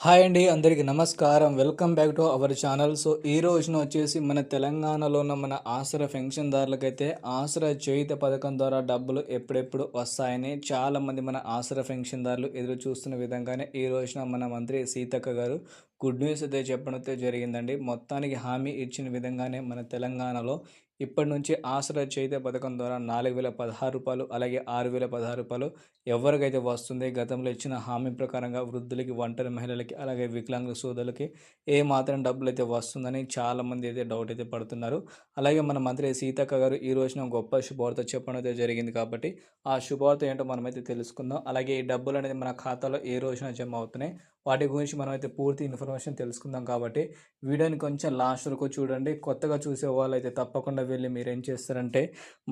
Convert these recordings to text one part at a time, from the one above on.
Hi అండి అందరికీ నమస్కారం. Welcome back to our channel. So ఈ రోజున వచ్చేసి మన తెలంగాణలో ఉన్న మన ఆసరా పెన్షన్దారులకైతే ఆసరా చేయుత పథకం ద్వారా డబ్బులు ఎప్పుడెప్పుడు వస్తాయని చాలామంది మన ఆసరా పెన్షన్దారులు ఎదురు చూస్తున్న విధంగానే ఈ రోజున మన మంత్రి సీతక్క గారు గుడ్ న్యూస్ అయితే చెప్పడం అయితే జరిగిందండి. మొత్తానికి హామీ ఇచ్చిన విధంగానే మన తెలంగాణలో ఇప్పటి నుంచి ఆసరా చేత పథకం ద్వారా నాలుగు వేల పదహారు రూపాయలు అలాగే ఆరు వేల పదహారు రూపాయలు ఎవరికైతే వస్తుంది గతంలో ఇచ్చిన హామీ ప్రకారంగా వృద్ధులకి ఒంటరి మహిళలకి అలాగే వికలాంగుల సోదరులకి ఏ మాత్రం డబ్బులు అయితే వస్తుందని చాలామంది అయితే డౌట్ అయితే పడుతున్నారు. అలాగే మన మంత్రి సీతక్క గారు ఈ రోజున గొప్ప శుభవార్త చెప్పడం అయితే జరిగింది కాబట్టి ఆ శుభవార్త ఏంటో మనమైతే తెలుసుకుందాం. అలాగే ఈ డబ్బులు అనేది మన ఖాతాలో ఏ రోజున జమ అవుతున్నాయి వాటి గురించి మనమైతే పూర్తి ఇన్ఫర్మేషన్ తెలుసుకుందాం కాబట్టి వీడియోని కొంచెం లాస్ట్ వరకు చూడండి. కొత్తగా చూసే వాళ్ళు అయితే తప్పకుండా వెళ్ళి మీరు ఏం చేస్తారంటే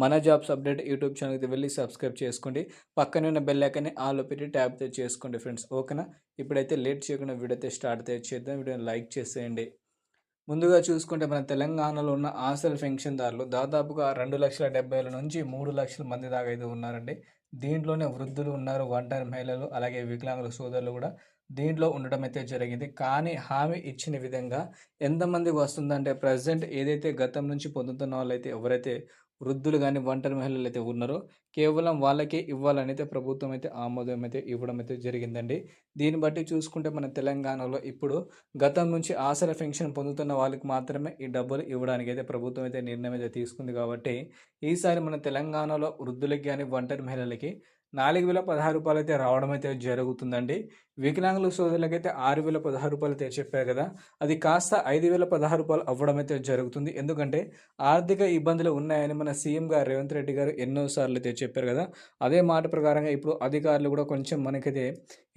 మన జాబ్స్ అప్డేట్ యూట్యూబ్ ఛానల్కి వెళ్ళి సబ్స్క్రైబ్ చేసుకోండి. పక్కనే ఉన్న బెల్ ఐకన్ని ఆల్ పెట్టి ట్యాప్ చేసుకోండి ఫ్రెండ్స్. ఓకేనా? ఇప్పుడైతే లేట్ చేయకుండా వీడియో అయితే స్టార్ట్ అయితే చేద్దాం. వీడియోని లైక్ చేసేయండి. ముందుగా చూసుకుంటే మన తెలంగాణలో ఉన్న ఆసల్ పెన్షన్దారులు దాదాపుగా రెండు లక్షల డెబ్బై వేల నుంచి మూడు లక్షల మంది దాకా అయితే ఉన్నారండి. దీంట్లోనే వృద్ధులు ఉన్నారు ఒంటరి మహిళలు అలాగే వికలాంగుల సోదరులు కూడా. దీంట్లో ఉండడం అయితే జరిగింది. కానీ హామీ ఇచ్చిన విధంగా ఎంతమందికి వస్తుందంటే ప్రజెంట్ ఏదైతే గతం నుంచి పొందుతున్న వాళ్ళైతే ఎవరైతే వృద్ధులు కానీ ఒంటరి మహిళలు అయితే ఉన్నారో కేవలం వాళ్ళకే ఇవ్వాలని అయితే ప్రభుత్వం అయితే ఆమోదం అయితే ఇవ్వడం అయితే జరిగిందండి. దీన్ని బట్టి చూసుకుంటే మన తెలంగాణలో ఇప్పుడు గతం నుంచి ఆసర పెన్షన్ పొందుతున్న వాళ్ళకి మాత్రమే ఈ డబ్బులు ఇవ్వడానికి అయితే ప్రభుత్వం అయితే నిర్ణయం అయితే తీసుకుంది కాబట్టి ఈసారి మన తెలంగాణలో వృద్ధులకి కానీ ఒంటరి మహిళలకి నాలుగు వేల పదహారు రూపాయలు అయితే రావడం అయితే జరుగుతుందండి. వికలాంగుల సోదరులకైతే ఆరు వేల పదహారు రూపాయలు అయితే చెప్పారు కదా. అది కాస్త ఐదు వేల పదహారు రూపాయలు అవ్వడం అయితే జరుగుతుంది. ఎందుకంటే ఆర్థిక ఇబ్బందులు ఉన్నాయని మన సీఎం గారు రేవంత్ రెడ్డి గారు ఎన్నోసార్లు అయితే చెప్పారు కదా. అదే మాట ప్రకారంగా ఇప్పుడు అధికారులు కూడా కొంచెం మనకైతే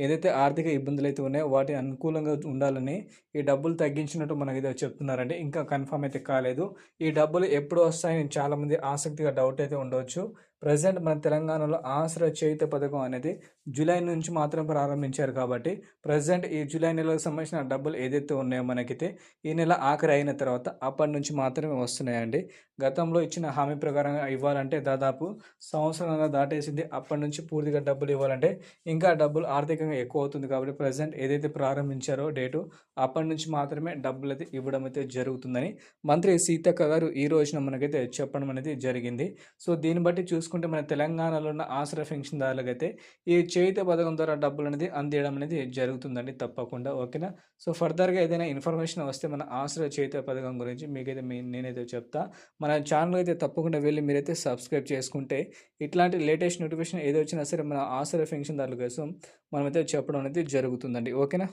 ఏదైతే ఆర్థిక ఇబ్బందులు అయితే ఉన్నాయో వాటి అనుకూలంగా ఉండాలని ఈ డబ్బులు తగ్గించినట్టు మనకైతే చెప్తున్నారండి. ఇంకా కన్ఫర్మ్ అయితే కాలేదు. ఈ డబ్బులు ఎప్పుడు వస్తాయని చాలామంది ఆసక్తిగా డౌట్ అయితే ఉండవచ్చు. ప్రజెంట్ మన తెలంగాణలో ఆశ్ర చేయుత పథకం అనేది జూలై నుంచి మాత్రం ప్రారంభించారు కాబట్టి ప్రజెంట్ ఈ జూలై నెలకు సంబంధించిన డబ్బులు ఏదైతే ఉన్నాయో మనకైతే ఈ నెల ఆఖరి అయిన తర్వాత అప్పటి నుంచి మాత్రమే వస్తున్నాయండి. గతంలో ఇచ్చిన హామీ ప్రకారంగా ఇవ్వాలంటే దాదాపు సంవత్సరంగా దాటేసింది. అప్పటి నుంచి పూర్తిగా డబ్బులు ఇవ్వాలంటే ఇంకా డబ్బులు ఆర్థికంగా ఎక్కువ అవుతుంది కాబట్టి ప్రజెంట్ ఏదైతే ప్రారంభించారో డేటు అప్పటి నుంచి మాత్రమే డబ్బులు అయితే ఇవ్వడం అయితే జరుగుతుందని మంత్రి సీతక్క గారు ఈ రోజున మనకైతే చెప్పడం అనేది జరిగింది. సో దీన్ని బట్టి చూసుకుంటే చూసుకుంటే మన తెలంగాణలో ఉన్న ఆశ్రయ పెన్షన్దారులకైతే ఈ చేయిత పథకం ద్వారా డబ్బులు అనేది అందియడం అనేది జరుగుతుందండి తప్పకుండా ఓకేనా? సో ఫర్దర్గా ఏదైనా ఇన్ఫర్మేషన్ వస్తే మన ఆసరా చేయిత పథకం గురించి మీకైతే మీ నేనైతే చెప్తా. మన ఛానల్ అయితే తప్పకుండా వెళ్ళి మీరైతే సబ్స్క్రైబ్ చేసుకుంటే ఇట్లాంటి లేటెస్ట్ నోటిఫికేషన్ ఏదో వచ్చినా సరే మన ఆశ్రయ పెన్షన్దారుల కోసం మనమైతే చెప్పడం అనేది జరుగుతుందండి ఓకేనా?